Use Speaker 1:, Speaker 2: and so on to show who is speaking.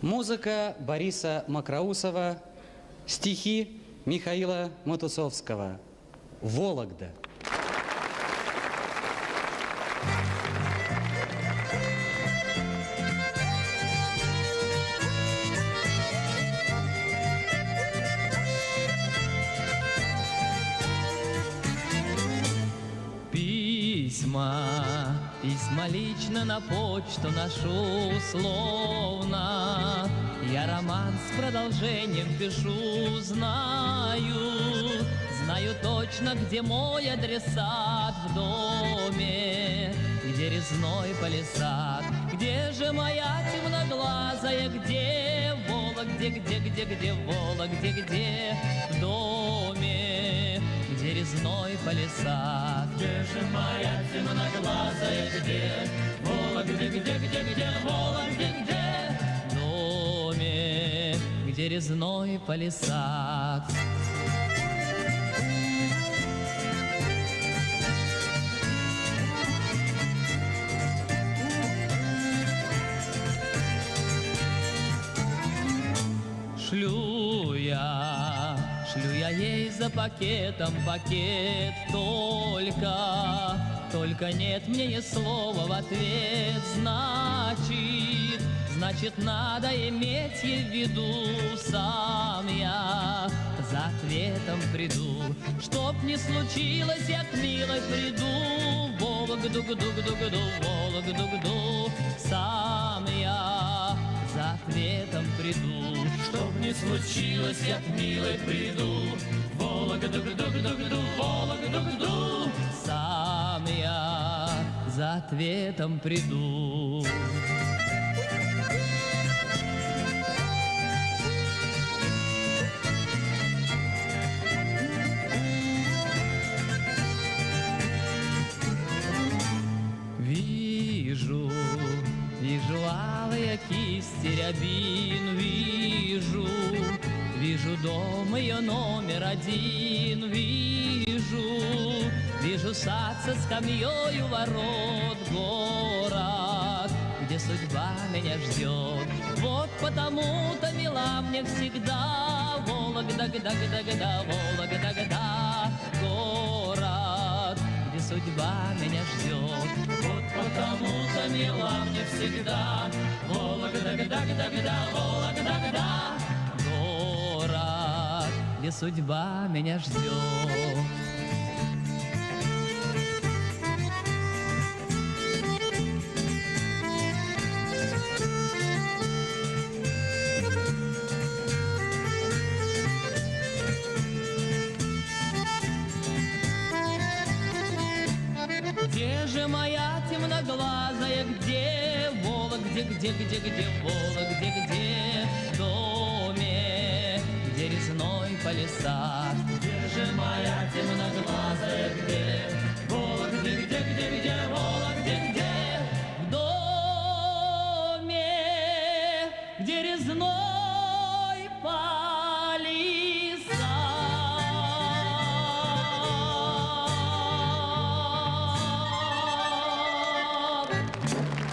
Speaker 1: Музыка Бориса Макроусова, стихи Михаила Матусовского. Вологда.
Speaker 2: Письма, письма лично на почту ношу условно. Я роман с продолжением пишу, знаю, знаю точно, где мой адресат в доме, где резной палисад, где же моя темноглазая, где Вола, где, где, где, где Вола, где, где в доме, где резной палисад.
Speaker 3: Где же моя темноглазая, где? Вола, где, где, где, где, Вола, где, где?
Speaker 2: В доме, где резной палисад. Шлю я, шлю я ей за пакетом пакет. Только, только нет мне ни слова в ответ, значит, значит надо иметь ей в виду. Сам я за ответом приду, чтоб не случилось, я к милой приду, Вологду-гду-гду-гду, Вологду-гду, сам ответом приду.
Speaker 3: Чтоб не случилось, я к милой приду. Вологду-гду-гду-гду, Вологду-гду.
Speaker 2: Сам я за ответом приду. Кисти рябин, вижу, вижу дом ее номер один, вижу, вижу сад со скамьей у ворот, город, где судьба меня ждет. Вот потому-то мила мне всегда Вологда-гда-гда-гда, Вологда-гда, город, где судьба меня ждет.
Speaker 3: Вот потому-то мила мне всегда. Вологда-гда.
Speaker 2: Город, где судьба меня ждет. Моя темноглазая, где Вола, где, где, где, где Вола, где, где в доме, где резной палисад.
Speaker 3: Где же моя темноглазая, где?
Speaker 2: Aplausos